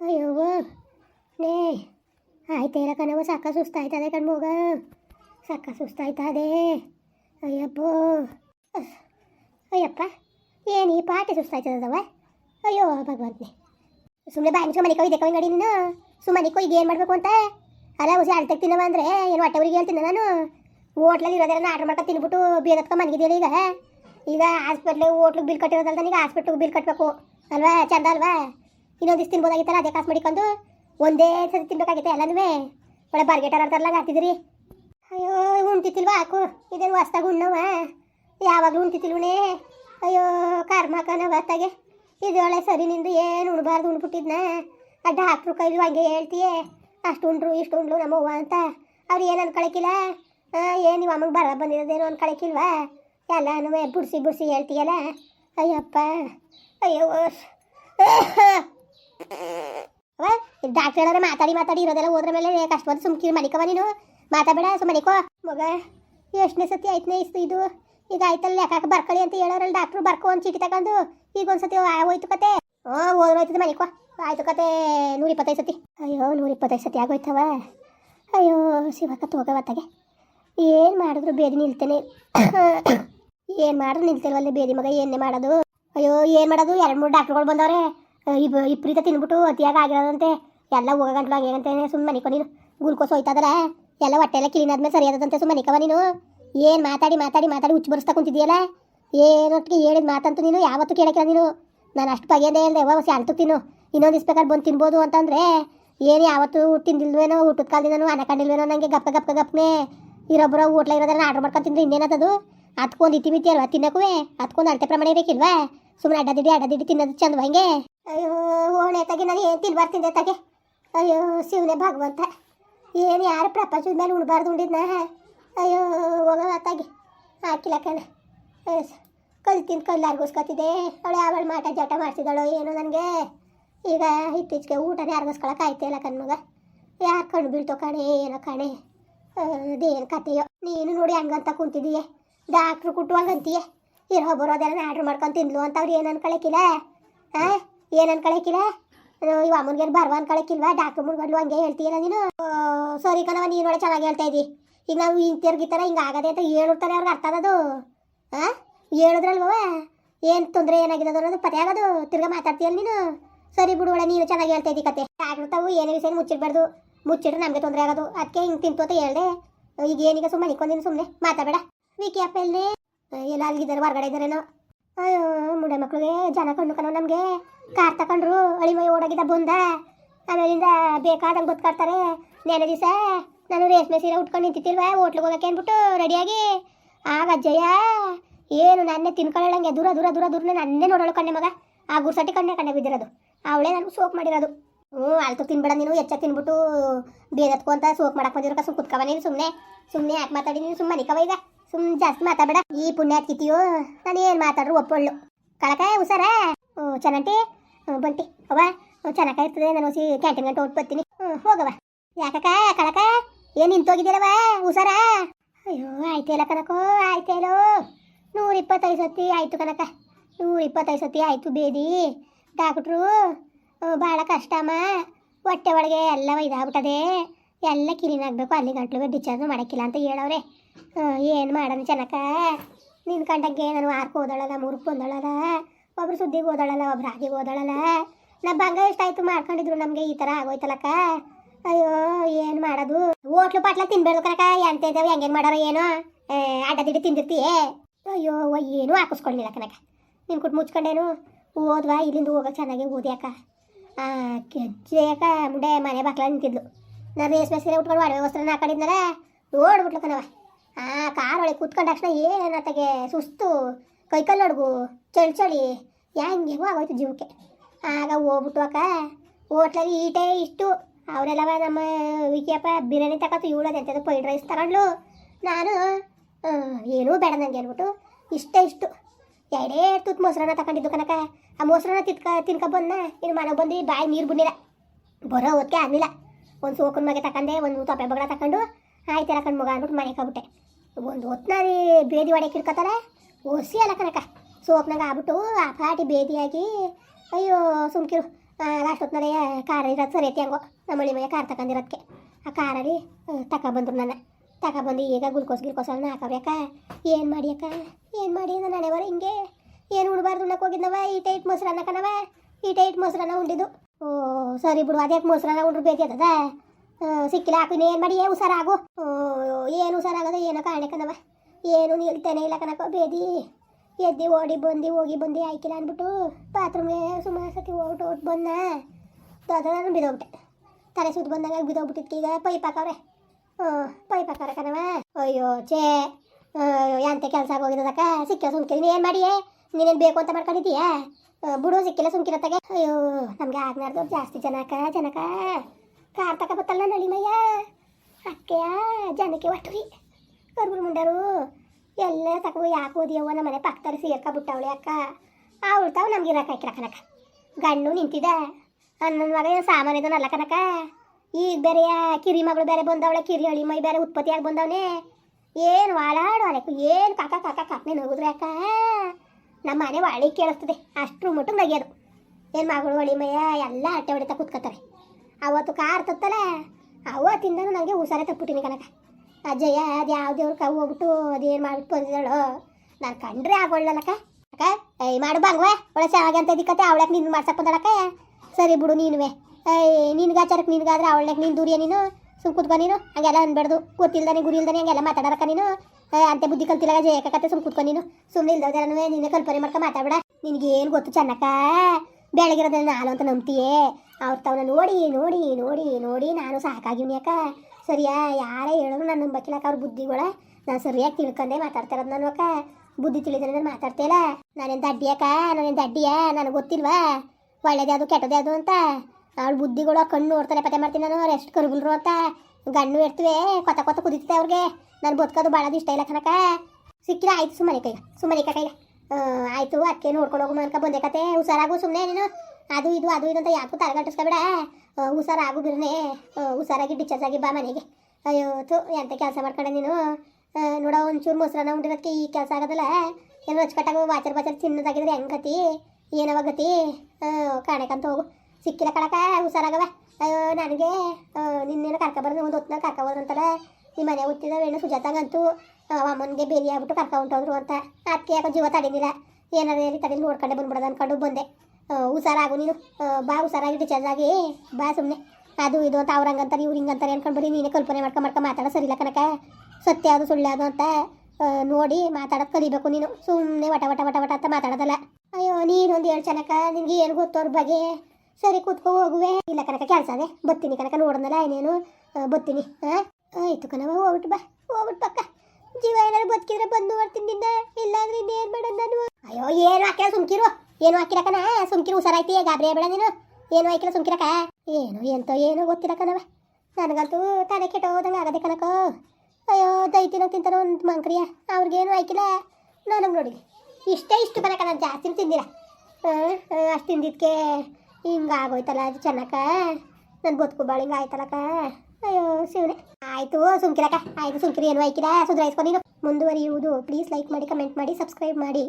ಅಯ್ಯವ್ವ ನೇ ಆಯ್ತಾ ಇಲ್ಲ ಕಣವ ಸಾಕ ಸುಸ್ತಾಯ್ತದೆ ಕಣ್ಮೋಗ ಸಾಕ ಸುಸ್ತಾಯ್ತದೆ. ಅಯ್ಯಪ್ಪೋ ಅಯ್ಯಪ್ಪ, ಏನು ಈ ಪಾಟಿ ಸುಸ್ತಾಯ್ತದವ? ಅಯ್ಯೋ, ಭಗವಂತನೇ. ಸುಮ್ಮನೆ ಬಾಯಿ ಮುಚ್ಚೋ ಮನೆಗೆ ಹೋಯ್ದೆ ಕೈ ನಡಿ ನೀನು. ಸುಮ್ಮನೆ ಕೊಯ್ಗೆ ಏನು ಮಾಡಬೇಕು ಅಂತ? ಅಲ್ಲ ಹುಸಿ ಅಳ್ತಕ್ಕೆ ತಿನ್ನವ ಅಂದರೆ ಏನು ಹೊಟ್ಟೆ ಊರಿಗೆ ಹೇಳ್ತೀನಿ ನಾನು? ಹೋಟ್ಲಲ್ಲಿ ಇರೋದೆಲ್ಲ ಆರ್ಡ್ರ್ ಮಾಡ್ಕೊಂಡು ತಿನ್ಬಿಟ್ಟು ಬೇಗತ್ಕೊಂಡು ಮನೆಗಿದ್ದೀರಿ ಈಗ? ಈಗ ಹಾಸ್ಪಿಟ್ಲಿಗೆ ಹೋಟ್ಲಿಗೆ ಬಿಲ್ ಕಟ್ಟಿರೋದಲ್ಲ ಈಗ ಹಾಸ್ಪಿಟ್ಲಿಗೆ ಬಿಲ್ ಕಟ್ಟಬೇಕು ಅಲ್ವಾ, ಚಂದ ಅಲ್ವಾ? ಇನ್ನೊಂದು ದಿವ್ಸ ತಿನ್ಬೋದಾಗಿತ್ತಲ್ಲ, ಅದೇ ಕಾಸು ಮಾಡಿಕೊಂಡು ಒಂದೇ ಸತಿ ತಿನ್ಬೇಕಾಗಿತ್ತು ಎಲ್ಲನೂ ಒಳ್ಳೆ ಬಾರ್ಗೆಟರ್ ಆಡ್ತಾರಲ್ಲ ಹಾಕ್ತಿದ್ದೀರಿ ಅಯ್ಯೋ ಉಣ್ತಿತ್ತಿಲ್ವಾ ಹಾಕು. ಇದೇನು ಹೊಸ್ದಾಗ ಉಣ್ಣವ? ಯಾವಾಗಲೂ ಉಣ್ತಿತ್ತಿಲ್ವನೇ ಅಯ್ಯೋ ಕರ್ಮಕನ ಹೊತ್ತಾಗೆ ಒಳ್ಳೆ ಸರಿ, ನಿಂದು ಏನು ಉಣ್ಬಾರ್ದು ಉಣ್ಬಿಟ್ಟಿದ್ನ ಆ ಹಾಕ್ರು ಕೈಲಿ ಹಂಗೆ ಹೇಳ್ತೀಯೇ. ಅಷ್ಟು ಉಂಡ್ರು, ಇಷ್ಟು ಉಂಡ್ಲು ನಮ್ಮವ್ವ ಅಂತ. ಅವ್ರು ಏನು ಅನ್ಕೊಳಕಿಲ್ಲ? ಏನು ನೀವು ಅಮ್ಮಗೆ ಬರ ಬಂದಿರೋದೇನು ಅನ್ಕೊಳಕಿಲ್ವಾ? ಎಲ್ಲನೂ ಬುಡ್ಸಿ ಬುಡ್ಸಿ ಹೇಳ್ತೀಯಲ್ಲ? ಅಯ್ಯಪ್ಪ. ಅಯ್ಯೋ. ಡಾಕ್ಟರ್ ಏನಾರ ಮಾತಾಡಿ ಮಾತಾಡಿ ಇರೋದೆಲ್ಲ ಹೋದ್ರ ಮೇಲೆ ಕಷ್ಟ ಬಂದು ಸುಮ್ಕಿ ಮನಿಕವ ನೀನು. ಮಾತಾಡಬೇಡ ಸುಮ್ಮನಿಕೋ ಮನಿಕೋ. ಮಗ, ಎಷ್ಟನೇ ಸತಿ ಆಯ್ತನೇ ಇಸ್ತು ಇದು? ಈಗ ಆಯ್ತಲ್ಲ ಲೆಕ್ಕ ಬರ್ಕೊಳ್ಳಿ ಅಂತ ಹೇಳೋರಲ್ಲ ಡಾಕ್ಟ್ರು ಬರ್ಕೊ ಒಂದು ಚೀಟಿ ತಗೊಂಡು? ಈಗ ಒಂದು ಸತಿ ಹೋಯ್ತು ಕತೆ. ಹ್ಞೂ ಹೋದ್ರೋಯ್ತದೆ ಮನಿಕೋ. ಆಯ್ತು ಕತೆ ನೂರ ಇಪ್ಪತ್ತೈದು ಸತಿ. ಅಯ್ಯೋ ನೂರ ಇಪ್ಪತ್ತೈದು ಸತಿ ಆಗೋಯ್ತವ. ಅಯ್ಯೋ, ಶಿವಕ್ಕ ತೋಗವತ್ತಾಗೆ ಏನು ಮಾಡಿದ್ರು ಬೇದಿ ನಿಲ್ತೇನೆ. ಏನು ಮಾಡಿದ್ರು ನಿಲ್ತಿಲ್ವಲ್ಲ ಬೇದಿ ಮಗ, ಏನೇ ಮಾಡೋದು? ಅಯ್ಯೋ, ಏನು ಮಾಡೋದು? ಎರಡು ಮೂರು ಡಾಕ್ಟ್ರುಗಳು ಬಂದವ್ರೆ. ಇಬ್ ಇಬ್ಬರಿತ ತಿನ್ಬಿಟ್ಟು ಅತಿಯಾಗಿ ಆಗಿರೋದಂತೆ. ಎಲ್ಲ ಹೋಗಂಟ್ಲು ಏನಂತ ಸುಮ್ಮನೆ ಮನಿಕೋ ನೀನು ಗುಲ್ಕೋಸ್ ಹೋಯ್ತದಲ್ಲ ಎಲ್ಲ ಹೊಟ್ಟೆ ಎಲ್ಲ ಕ್ಲೀನ್ ಆದ್ಮೇಲೆ ಸರಿಯಾದಂತೆ ಸುಮ್ಮನೆ ಮನಿಕವ ನೀನು. ಏನು ಮಾತಾಡಿ ಮಾತಾಡಿ ಮಾತಾಡಿ ಹುಚ್ಚು ಬರ್ಸ್ತಾ ಕುಂತಿದ್ಯಲ್ಲ ಏನೊಟ್ಟಿಗೆ ಹೇಳಿದ ಮಾತಂತೂ ನೀನು ಯಾವತ್ತೂ ಕೇಳಕ್ಕಿಲ್ಲ ನೀನು. ನಾನು ಅಷ್ಟು ಬಗೆಯದೇ ಇಲ್ಲದೆ ಯಾವ ಸ್ಯಾಲ್ತು ತಿನ್ನು. ಇನ್ನೊಂದು ಬೇಕಾದ್ರೆ ಬಂದು ತಿನ್ಬೋದು ಅಂತಂದರೆ, ಏನು ಯಾವತ್ತೂ ತಿಂದಿಲ್ವೇನೋ, ಊಟದ ಕಾಲದಿಂದನೂ, ಅನ್ನ ಕಂಡಿಲ್ವೇನೋ ನನಗೆ ಗಪ್ಪ ಗಪ್ಪ ಗಪ್ಪನೆ ಇರೋಬ್ಬರ ಹೋಟ್ಲ ಇರೋದನ್ನ ಆರ್ಡ್ರ್ ಮಾಡ್ಕೊಂಡು ತಿಂದ್ರೆ ಇನ್ನೇನದು ಅದಕ್ಕೊಂದು ಇತಿ ಮಿತಿ ಅಲ್ವಾ ತಿನ್ನಕ್ಕೂ ಅದಕ್ಕೊಂದು ಅಳತೆ ಪ್ರಮಾಣ ಇರಬೇಕಿಲ್ವಾ ಸುಮ್ಮನೆ ಅಡ್ಡದಿಡಿ ಅಡ್ಡದಿಡಿ ತಿನ್ನೋದು ಚಂದ ಹಂಗೆ? ಅಯ್ಯೋ, ಓಣೆ ತಗೆ, ನಾನು ಏನು ತಿನ್ ಬರ್ತಿದ್ದೆ ತಗೆ. ಅಯ್ಯೋ, ಶಿವನೇ ಭಗವಂತ. ಏನು ಯಾರು ಪ್ರಪಂಚದ ಮೇಲೆ ಉಣ್ಬಾರ್ದು ಉಂಡಿದ್ನ ಅಯ್ಯೋ ಹೋಗವ ತಗೆ. ಹಾಕಿಲ್ಲ ಕಣ. ಕಲ್ತಿಂದ ಕಲ್ಲು ಅರ್ಗಿಸ್ಕೊತಿದ್ದೆ. ಅವಳು ಯಾವಳು ಮಾಟ ಜಟ ಮಾಡ್ತಿದ್ದಾಳೋ ಏನೋ ನನಗೆ. ಈಗ ಇತ್ತೀಚೆಗೆ ಊಟನೇ ಅರ್ಗಿಸ್ಕೊಳಕ್ಕೆ ಆಯ್ತಿಲ್ಲ ಕಣ್ಮಗ ಯಾರು ಕಣ್ಣು ಬೀಳ್ತೋ ಕಣೆ, ಏನೋ ಕಣೆ. ಅದೇನು ಕತೆಯೋ ನೀನು ನೋಡಿ ಹಂಗಂತ ಕುಂತಿದೀಯ. ಡಾಕ್ಟ್ರು ಕುಟ್ಟು ಹಂಗಂತೀಯ ಇರೋ ಬರೋದೆಲ್ಲ ಆರ್ಡ್ರ್ ಮಾಡ್ಕೊಂಡು ತಿನ್ಲು ಅಂತ ಅವ್ರು ಏನು ಅನ್ಕೊಳಕಿಲ್ಲ. ಹಾಂ ಏನು ಅನ್ಕೊಳಕಿಲ್ಲ? ಇವ ಅಮ್ಮನ್ಗೇನು ಬರ್ವ ಅನ್ಕೊಳಕಿಲ್ವಾ? ಡಾಕ್ಟ್ರು ಬಡ್ಲು ಹಂಗೆ ಹೇಳ್ತೀಯಲ್ಲ ನೀನು? ಸರಿ ಕಣವ ನೀನು ಒಳ್ಳೆ ಚೆನ್ನಾಗಿ ಹೇಳ್ತಾ ಇದ್ದಿ. ಈಗ ನಾವು ಹಿಂತಿರ್ಗಿತ್ತಾರ ಹಿಂಗೆ ಆಗದೆ ಅಂತ ಹೇಳಿರ್ತಾರೆ ಅವ್ರಿಗೆ ಅರ್ಥ ಆಗೋದು ಹಾಂ ಹೇಳಿದ್ರಲ್ವ ಏನು ತೊಂದರೆ ಏನಾಗಿದೆ ಅನ್ನೋದು ಪತ್ತೆ ಆಗೋದು? ತಿರ್ಗಾ ಮಾತಾಡ್ತೀಯಲ್ಲ ನೀನು? ಸರಿ ಬಿಡು ನೀನು ಚೆನ್ನಾಗಿ ಹೇಳ್ತಾ ಇದ್ದಿ ಕತೆ. ಆಗಿರ್ತಾವು ತಾವು ಏನೇ ವಿಷಯ ಮುಚ್ಚಿಡ್ಬಾರ್ದು. ಮುಚ್ಚಿಟ್ರೆ ನಮಗೆ ತೊಂದರೆ ಆಗೋದು. ಅದಕ್ಕೆ ಹಿಂಗೆ ತಿಂತು ಅಂತ ಹೇಳ್ದೆ. ಈಗ ಏನೀಗ ಸುಮ್ಮನೆ ಇಕ್ಕೊಂದಿನ ಸುಮ್ಮನೆ ಮಾತಾಡಬೇಡ. ವಿಕಿ ಅಪ್ಪ ಎಲ್ಲಿ ಎಲ್ಲ ಅಲ್ಲಿದ್ದಾರೆ ಹೊರಗಡೆ ಇದ್ದಾರೇನೋ ಅಯ್ಯೋ, ಮುಡ ಮಕ್ಳಿಗೆ ಜನ ಕಣ್ಣು ಕಣ್ಣು ನಮಗೆ. ಕಾರ್ ತಗೊಂಡ್ರು ಅಳಿಮೈ ಓಡೋಗಿದ್ದ ಬಂದ. ಆಮೇಲಿಂದ ಬೇಕಾದಂಗೆ ಗೊತ್ಕಾಡ್ತಾರೆ ನೆನೆ ದಿವಸ ನಾನು ರೇಷ್ಮೆ ಸೀರೆ ಉಟ್ಕೊಂಡು ನಿಂತಿತ್ತಿಲ್ವ ಹೋಟ್ಲಿಗೆ ಹೋಗಕ್ಕೆ ಅಂದ್ಬಿಟ್ಟು ರೆಡಿಯಾಗಿ. ಆಗ ಅಜ್ಜಯ್ಯ, ಏನು ನನ್ನೇ ತಿನ್ಕೊಳ್ಳಂಗೆ, ದೂರ ದೂರ ದೂರ, ದೂರನೇ ನನ್ನೇ ನೋಡೋಳು ಕಣ್ಣೆ ಮಗ. ಆ ಗುರ್ಸಟ್ಟಿ ಕಣ್ಣೆ ಕಣ್ಣೆ ಬಿದ್ದಿರೋದು. ಅವಳೇ ನನಗೆ ಸೋಪ್ ಮಾಡಿರೋದು. ಹ್ಞೂ, ಅಳ್ತು ತಿನ್ಬೇಡ ನೀನು, ಎಚ್ಚ ತಿನ್ಬಿಟ್ಟು ಬೇರೆ ಅಂತ ಸೋಪ್ ಮಾಡಕ್ಕೆ ಬಂದಿರೋ ಸುಮ್ ಕುತ್ಕವ ನೀನು ಸುಮ್ಮನೆ ಸುಮ್ಮನೆ ಯಾಕೆ ಮಾತಾಡಿ ನೀನು ಸುಮ್ಮನೆ ಕವ ಈಗ. ಸುಮ್ಮನೆ ಜಾಸ್ತಿ ಮಾತಾಡಬೇಡ. ಈ ಪುಣ್ಯ ಕಿತಿಯೋ ನಾನು ಏನು ಮಾತಾಡ್ರು ಒಪ್ಪಳ್ಳು ಕಳಕ ಹುಷಾರ ಹ್ಞೂ ಚೆನ್ನಾಗಿ ಬಂಟಿ. ಅವ್ವ ಚೆನ್ನಾಗ ಇರ್ತದೆ, ನಾನು ಸಿ ಕ್ಯಾಂಟೀನ್ ಗಂಟೆ ಹೊಟ್ಟು ಹ್ಞೂ ಹೋಗವ ಯಾಕಕ್ಕ ಕಳಕ ಏನು ನಿಂತೋಗಿದ್ದೀರವ ಹುಷಾರ ಅಯ್ಯೋ ಆಯ್ತೇಲ ಕನಕೋ ಆಯ್ತೇಲೋ ನೂರ ನೂರಿಪ್ಪತ್ತೈದು ಸತಿ ಆಯಿತು ಕನಕ ನೂರ ಇಪ್ಪತ್ತೈದು ಸತಿ ಆಯಿತು ಬೇದಿ. ಡಾಕ್ಟ್ರು ಭಾಳ ಕಷ್ಟಮ್ಮ ಹೊಟ್ಟೆ ಒಳಗೆ ಎಲ್ಲ ಇದಾಗ್ಬಿಟ್ಟದೆ. ಎಲ್ಲ ಕ್ಲೀನ್ ಆಗಬೇಕು ಅಲ್ಲಿ ಗಂಟ್ಲಿಗೆ ಡಿಸ್ಚಾರ್ಜ್ ಮಾಡೋಕ್ಕಿಲ್ಲ ಅಂತ ಹೇಳವ್ರೆ. ಏನು ಮಾಡೋಣ ಚೆನ್ನಕ ನಿನ್ನ ಕಂಡಂಗೆ ನಾನು ಆರ್ಕ್ ಓದೋಳಲ್ಲ ಮೂರಕ್ಕೆ ಓದಾಳಲ್ಲ ಒಬ್ರು ಸುದ್ದಿಗೆ ಓದಾಳಲ್ಲ ಒಬ್ರು ರಾಗಿಗೆ ಓದೋಳಲ್ಲ ನಮ್ಮ ಬಂಗ ಎಷ್ಟಾಯ್ತು ಮಾಡ್ಕೊಂಡಿದ್ರು ನಮಗೆ, ಈ ಥರ ಆಗೋಯ್ತಲ್ಲಕ್ಕ ಅಯ್ಯೋ, ಏನು ಮಾಡೋದು? ಹೋಟ್ಲು ಪಾಟ್ಲ ತಿನ್ಬೇಡ್ದು ಕನಕ ಎಂತ ಇದ್ದಾವೆ ಹೆಂಗೆ ಮಾಡೋರು ಏನೋ? ಅಡ್ಡ ದಿಡ್ಡಿ ತಿಂದಿರ್ತೀಯೇ? ಅಯ್ಯೋ ಏನೂ ಹಾಕಿಸ್ಕೊಳ್ಳಿಲ್ಲ ಕನಕ ನಿನ್ ಕುಟ್ಟು ಮುಚ್ಕೊಂಡೇನು? ಓದ್ವಾ ಇಲ್ಲಿಂದ ಹೋಗೋ ಚೆನ್ನಾಗಿ ಓದ್ಯಾಕ ಅಕ್ಕ. ಮುಂಡೆ ಮನೆ ಬಾಕ್ಲ ನಿಂತಿದ್ಲು. ನಾನು ರೇಷ್ಮೆ ಸೀರೆ ಉಟ್ಕೊಂಡು ಒಡವೆ ವಸ್ತ್ರನ ಹಾಕೊಂಡಿದ್ನಲ್ಲ ನೋಡ್ಬಿಟ್ಲು ಕಣವ ಆ ಕಾರ್ ಒಳಗೆ ಕೂತ್ಕೊಂಡ ತಕ್ಷಣ ಏನತ್ತಾಗೆ ಸುಸ್ತು ಕೈಕಲ್ಲು ನಡುಗು ಚಳಿ ಚಳಿ ಹೆಂಗೆ ಆಗೋಯ್ತು ಜೀವಕ್ಕೆ. ಆಗ ಹೋಗ್ಬಿಟ್ಟು ಅಕ್ಕ. ಹೋಟ್ಲಲ್ಲಿ ಈಟೇ ಇಷ್ಟು. ಅವರೆಲ್ಲವ ನಮ್ಮ ವಿಕಿಯಪ್ಪ ಬಿರಿಯಾನಿ ತಗೋತು ಇವಳದ ಎಂಥದ್ದು ಫ್ರೈಡ್ ರೈಸ್ ತಗೊಂಡ್ಲು. ನಾನು ಏನೂ ಬೇಡ ನನಗೆ ಅಂದ್ಬಿಟ್ಟು, ಇಷ್ಟೇ ಇಷ್ಟು. ಎರಡೇ ತುತ್ತು ಮೊಸರನ್ನ ತಗೊಂಡಿದ್ದು ಕನಕ ಆ ಮೊಸರನ್ನ ತಿನ್ಕ ತಿನ್ಕ ಬಂದ ಇನ್ನು ಮನೆಗೆ ಬಂದು ಬಾಯಿ ನೀರು ಬಿಡ್ಲಿಲ್ಲ ಬರೋ ಹೊತ್ತಿಗೆ ಆಗಲಿಲ್ಲ. ಒಂದು ಸೋಕನ್ ಮಗೆ ತಕೊಂಡೆ, ಒಂದು ತಪ್ಪೆ ಬಗಳ ತಕೊಂಡು ಆಯ್ತು ಕಣ್ ಮಗ ಅಂದ್ಬಿಟ್ಟು ಮನೆ ಹೋಗ್ಬಿಟ್ಟೆ. ಒಂದು ಹೊತ್ನಾರಿ ಬೇದಿ ಹೊಡೆಯಕ್ಕೆ ಇಡ್ಕೊತಾರೆ ಒಸಿ ಅಲ್ಲ ಕನಕ ಸೋಕ್ನಾಗ ಆಗ್ಬಿಟ್ಟು ಆ ಪಾಟಿ ಬೇದಿಯಾಗಿ, ಅಯ್ಯೋ, ಸುಮ್ಕಿರು. ಅಷ್ಟೊತ್ತಿನಲ್ಲಿ ಕಾರ ಇರೋದು ಸರಿ ಐತಿ ಹಂಗೋ. ನಮ್ಮ ಮನೆ ಮನೆ ಕಾರ್ ತಗೊಂಡಿರೋದಕ್ಕೆ ಆ ಕಾರಲ್ಲಿ ತಗೊಬಂದ್ರು ನನ್ನ. ತಗೊಬಂದು ಈಗ ಗುಲ್ಕೋಸ್ ಗಿಲ್ಕೋಸ್ ಅನ್ನ ಹಾಕವ್ಯಾಕ ಏನು ಮಾಡಿ ಅಕ್ಕ? ಏನು ಮಾಡಿ ನನ್ನ ಹಣೆವರ ಹಿಂಗೆ? ಏನು ಉಡ್ಬಾರ್ದು ಉಣ್ಣಕ್ಕೆ ಹೋಗಿದ್ನವ? ಈ ಟೈಟ್ ಮೊಸರನ್ನ ಕಣವ? ಈ ಟೈಟ್ ಮೊಸರನ್ನ ಉಂಡಿದ್ದು. ಓ ಸರಿ ಬಿಡು ಅದ್ಯಾಕೆ ಮೊಸರನ್ನ ಉಂಡ್ರು ಬೇಕದ ಸಿಕ್ಕಿಲ್ಲ ಹಾಕು ಏನು ಮಾಡಿ ಏ ಹುಷಾರಾಗು ಓ, ಏನು ಹುಷಾರಾಗದ ಏನೋ ಕಾಣೆ ಕಣವ ಏನು ನಿಲ್ತಾನೆ ಇಲ್ಲ ಕನಕ ಬೇದಿ. ಎದ್ದು ಓಡಿ ಬಂದು ಹೋಗಿ ಬಂದು ಆಯ್ಕಿಲ್ಲ ಅಂದ್ಬಿಟ್ಟು ಬಾತ್ರೂಮ್ಗೆ ಸುಮಾರು ಸತಿ ಹೋಗ್ಬಿಟ್ಟು ಹೋಗಿ ಬಂದ. ನಾನು ಬಿದೋಗ್ಬಿಟ್ಟೆ ತಲೆ ಸುತ್ತ ಬಂದಾಗ ಬಿದ್ದೋಗ್ಬಿಟ್ಟಿದ್ಕೆ ಈಗ ಪೈಪ್ ಹಾಕವ್ರೆ. ಹ್ಞೂ ಪೈಪ್ ಹಾಕವ್ರೆ ಕಣವ ಅಯ್ಯೋ ಛೇ. ಎಂತ ಕೆಲಸ ಆಗೋಗಿದ್ದಕ್ಕ? ಸಿಕ್ಕ ಸುಮ್ಕಿರಿ ಏನು ಮಾಡಿಯೇ? ನೀನೇನು ಬೇಕು ಅಂತ ಮಾಡ್ಕೊಂಡಿದ್ದೀಯಾ? ಬಿಡು ಸಿಕ್ಕಿಲ್ಲ ಸುಂಕಿರತ್ತಾಗ ಅಯ್ಯೋ, ನಮ್ಗೆ ಆಗ್ನಾರ್ದು ಜಾಸ್ತಿ ಜನಕ ಜನಕ ಕಾರ್ ತಕ ಬತ್ತಲ್ಲ ನಳಿಮಯ್ಯ. ಅಕ್ಕೆಯ ಜನಕ್ಕೆ ಒಟ್ಟರಿ ಕರ್ಬುಲ್ ಮುಂಡರು. ಎಲ್ಲ ತಕೋ ಯಾಕೆ ಓದಿಯವ್ವ? ನಮ್ಮ ಮನೆ ಪಕ್ಕದಲ್ಲಿ ಸೇರ್ಕೊಬಿಟ್ಟವಳೆ ಅಕ್ಕ. ಆ ಉಳ್ತಾವ ನಮ್ಗೆ ಇರಕ್ಕ ಹಾಕಿರ ಕನಕ ಗಂಡು ನಿಂತಿದೆ ನನ್ನ ಮಗ ಏನು ಸಾಮಾನು ಇದನ್ನಲ್ಲ ಕನಕ ಈಗ ಬೇರೆ ಕಿರಿ ಮಗಳು ಬೇರೆ ಬಂದವಳೆ. ಕಿರಿ ಹಳಿ ಮೈ ಬೇರೆ ಉತ್ಪತ್ತಿಯಾಗಿ ಬಂದವನೇ. ಏನು ವಾಳಾಡು ಏನು ಕಾಕ ಕಾಕ ಕಾಕನೇ ನಗುದ್ರೆ ಅಕ್ಕ? ನಮ್ಮ ಮನೆ ಒಳಗೆ ಕೇಳಿಸ್ತದೆ. ಅಷ್ಟು ಮುಟ್ಟು ನಗೆಯೋದು ಏನು ಮಗಳು ಒಳಿ ಮಯ್ಯ ಎಲ್ಲ ಹಟ್ಟೆ ಹೊಡಿತಾ ಕೂತ್ಕೋತಾರೆ ಅವತ್ತು ಕಾರ್ ತತ್ತಲ್ಲ ಅವತ್ತಿಂದನೂ ನನಗೆ ಹುಷಾರೇ ತಪ್ಪಿಟ್ಟಿನಿ ಕನಕ ಅಜ್ಜಯ್ಯ, ಅದು ಯಾವ ದೇವ್ರ ಕೈ ಹೋಗ್ಬಿಟ್ಟು ಅದೇನು ಮಾಡ್ಬಿಟ್ಟು ಬಂದಿದ್ದಾಳು? ನಾನು ಕಂಡ್ರೆ ಆಗೋಳ್ಳಲ್ಲಕ್ಕ. ಅಕ್ಕ, ಏಯ್ ಮಾಡು ಬಂಗ್ವೆ ಒಳ್ಳೆ ಚೆನ್ನಾಗಿ ಅಂತ ದಿಕ್ಕತ್ತೆ ಅವಳಕ್ಕೆ ನೀನು ಮಾಡ್ಸಕ್ಕೆ ಬಂದಳಕ್ಕ. ಸರಿ ಬಿಡು ನೀನುವೆ. ಏಯ್, ನಿನ್ಗೆ ಆಚಾರಕ್ಕೆ ನಿನ್ಗಾದ್ರೆ ಅವಳಕ್ಕೆ ನೀನು ದೂರಿಯ ನೀನು? ಸುಮ್ ಕೂತ್ಕೊ ನೀನು. ಹಂಗೆಲ್ಲ ಅನ್ಬಾರ್ದು ಗೊತ್ತಿಲ್ದಾನೆ ಗುರಿ ಇಲ್ದಾನೆ ಹಂಗೆಲ್ಲ ಮಾತಾಡಕ ನೀನು. ಅಂತೆ ಬುದ್ಧಿ ಕಲ್ತಿಲ್ಲ ಜಯಕತ್ತೆ ಕತೆ ಸುಮ್ ಕೂತ್ಕೊ ನೀನು. ಸುಮ್ಮನೆ ಇಲ್ದವೇ ನೀನೇ ಕಲ್ಪನೆ ಮಾಡ್ಕೊ ಮಾತಾಡ್ಬೇಡ. ನಿನಗೇನು ಗೊತ್ತು ಚೆನ್ನಕ್ಕ? ಬೆಳಗಿರೋದ್ರಲ್ಲಿ ನಾನು ಅಂತ ನಂಬ್ತೀಯೇ? ಅವ್ರ ತವನ ನೋಡಿ ನೋಡಿ ನೋಡಿ ನೋಡಿ ನಾನು ಸಾಕಾಗಿವ್ನಿ ಅಕ್ಕ. ಸರಿಯಾ? ಯಾರೇ ಹೇಳಿದ್ರು ನಾನು ನಂಬಕ್ಕಿಲ್ಲಕ್ಕ ಅವ್ರ ಬುದ್ಧಿಗಳ. ನಾನು ಸರಿಯಾಗಿ ತಿಳ್ಕೊಂಡೆ ಮಾತಾಡ್ತಿರೋದು ನಾನು ಅಕ್ಕ. ಬುದ್ಧಿ ತಿಳಿದ್ರೆ ನಾನು ಮಾತಾಡ್ತಿಲ್ಲ ನಾನೇನು ದಡ್ಡಿಯಕ್ಕ ನಾನೇನು ನನಗೆ ಗೊತ್ತಿಲ್ವಾ? ಒಳ್ಳೇದು ಅದು ಅಂತ? ಅವ್ಳ ಬುದ್ಧಿಗಳು ಕಣ್ಣು ನೋಡ್ತಾರೆ ಪತ್ತೆ ಮಾಡ್ತೀನಿ ನಾನು ಎಷ್ಟು ಕರುಗುಲ್ರು ಅಂತ. ಗಣ್ಣು ಇರ್ತೀವಿ ಕೊತ್ತ ಕೊತ್ತ ಕುದಿತಿದೆ ಅವ್ರಿಗೆ. ನಾನು ಬದುಕೋದು ಭಾಳ ಇಷ್ಟ ಇಲ್ಲ ಕನಕ ಸಿಕ್ಕಿಲ್ಲ ಆಯ್ತು ಸುಮ್ಮನೆ ಕೈಗ ಸುಮ್ಮನೆ ಕೈಗ ಆಯಿತು ಅದಕ್ಕೆ ನೋಡ್ಕೊಂಡು ಹೋಗು ಅನ್ಕ ಬಂದೆ ಕತೆ. ಹುಷಾರಾಗು ಸುಮ್ಮನೆ ನೀನು. ಅದು ಇದು ಅದು ಇದು ಅಂತ ಯಾಕೂ ತಲೆಗಟ್ಟಿಸ್ಕೊಬೇಡ ಹುಷಾರಾಗು ಬಿರನೆ. ಹುಷಾರಾಗಿ ಡಿಚಾರ್ಜ್ ಆಗಿ ಬಾ ಮನೆಗೆ. ಅಯ್ಯೋ ತು ಎಂತ ಕೆಲಸ ಮಾಡ್ಕೊಂಡೆ ನೀನು? ನೋಡೋ, ಒಂಚೂರು ಮೊಸರನ್ನ ಉಂಡಿರೋದಕ್ಕೆ ಈ ಕೆಲಸ ಆಗೋದಲ್ಲ. ಏನು ಅಚ್ಚುಕಟ್ಟಾಗ ವಾಚರ್, ಬಾಚರ್ ಚಿನ್ನದಾಗಿದ್ರೆ ಹೆಂಗ್ ಗತಿ? ಏನವ ಗತಿ? ಕಾಣಕಂತ ಹೋಗು. ಸಿಕ್ಕಿಲ್ಲ ಕಳಕ ಹುಷಾರಾಗವ ಅಯ್ಯೋ, ನನಗೆ ನಿನ್ನೇನು ಕರ್ಕೊಬಾರ್ದು ಒಂದು ಹೊತ್ತಿನ ಅಂತಾರೆ ನಿಮ್ಮ ಮನೆ ಹುಟ್ಟಿದ ವೇಣು ಸುಜಾತಾಗಂತೂ ಅಮ್ಮನಿಗೆ ಬೇರೆ ಆಗ್ಬಿಟ್ಟು ಕರ್ಕೊ ಹೊಂಟೋದ್ರು ಅಂತ. ಅದಕ್ಕೆ ಯಾಕೋ ಜೀವ ತಡೀನಿಲ್ಲ ಏನಾದ್ರು ಹೇಳಿ ತಡೆದು ನೋಡ್ಕೊಂಡೆ ಬಂದ್ಬಿಡೋದು ಅನ್ಕೊಂಡು ಬಂದೆ. ಹುಷಾರಾಗು ನೀನು. ಬಾ ಹುಷಾರಾಗಿ ಡಿಸ್ಚಾರ್ಜ್ ಆಗಿ. ಬಾ ಸುಮ್ಮನೆ ಅದು ಇದು ಅಂತ ಅವ್ರು ಹಂಗಂತಾರೆ ಇವ್ರು ಹಿಂಗಂತಾರೆ ಅನ್ಕೊಂಡು ಬರೀ ನೀನೇ ಕಲ್ಪನೆ ಮಾಡ್ಕೊಂಡು ಮಾಡ್ಕೊಂಡು ಮಾತಾಡೋ ಸರಿಲ್ಲ ಕನಕ ಸತ್ಯ ಅದು ಸುಳ್ಳು ಅದು ಅಂತ ನೋಡಿ ಮಾತಾಡೋದು ಕಲಿಬೇಕು ನೀನು. ಸುಮ್ಮನೆ ವಟ ವಟ ವಟ ವಟ ಅಂತ ಮಾತಾಡೋದಲ್ಲ. ಅಯ್ಯೋ, ನೀನೊಂದು ಹೇಳು ಚೆನ್ನಕ ನಿನಗೆ ಏನು ಗೊತ್ತೋರ ಬಗ್ಗೆ. ಸರಿ ಕೂತ್ಕೊ, ಹೋಗುವೆ. ಇಲ್ಲ ಕನಕ ಕೆಲಸ ಅದೇ ಬತ್ತೀನಿ ಕನಕ ನೋಡಿದ್ನಲ್ಲ ಏನೇನು. ಬತ್ತೀನಿ. ಹಾಂ ಆಯ್ತು ಕಣವ ಹೋಗ್ಬಿಟ್ಟು ಬಾ. ಹೋಗ್ಬಿಟ್ಟು ಪಕ್ಕ. ಜೀವ ಏನಾದ್ರು ಬದುಕಿದ್ರೆ ಬಂದು ಬರ್ತೀನಿ ನಿನ್ನ. ಇಲ್ಲಾಂದ್ರೆ ಇನ್ನೇನು ಬೇಡ ನಾನು. ಅಯ್ಯೋ, ಏನು ಹಾಕಿಲ್ಲ ಸುಮ್ಕಿರು? ಏನು ಹಾಕಿರಕನ ಸುಮ್ಕಿರು, ಹುಷಾರಾಯ್ತಿ ಗಾಬರಿ ಬೇಡ ನೀನು. ಏನು ಹಾಕಿಲ್ಲ ಸುಮ್ಕಿರಕ ಏನು, ಎಂತ ಏನು ಗೊತ್ತಿಲ್ಲ ಕಣವ ನನಗಂತೂ ತಲೆ ಕೆಟ್ಟೋದಂಗೆ ಆಗದೆ ಕನಕ ಅಯ್ಯೋ ದೈತಿನ ತಿಂತಾರೋ ಒಂದು ಮಂಕ್ರಿಯ. ಅವ್ರಿಗೇನು ಹಾಕಿಲ್ಲ. ನನಗೆ ನೋಡಿ ಇಷ್ಟೇ ಇಷ್ಟು ಕನಕ ನಾನು ಜಾಸ್ತಿ ತಿಂದಿಲ್ಲ. ಅಷ್ಟು ತಿಂದಿದ್ದಕ್ಕೆ ಹಿಂಗೆ ಆಗೋಯ್ತಲ್ಲ ಅದು ಚೆನ್ನಕ? ನನ್ ಬದುಕು ಬಾಳ ಹಿಂಗೆ ಅಯ್ಯೋ, ಶಿವನೇ. ಆಯಿತು, ಸುಮ್ಕಿರಕ್ಕ. ಆಯ್ತು ಸುಮ್ಕಿರಿ, ಏನು ಆಯ್ಕಿಲ್ಲ ಸುಧಾರಿಸ್ಕೊ ನೀನು. ಮುಂದುವರಿಯುವುದು. ಪ್ಲೀಸ್ ಲೈಕ್ ಮಾಡಿ ಕಮೆಂಟ್ ಮಾಡಿ ಸಬ್ಸ್ಕ್ರೈಬ್ ಮಾಡಿ.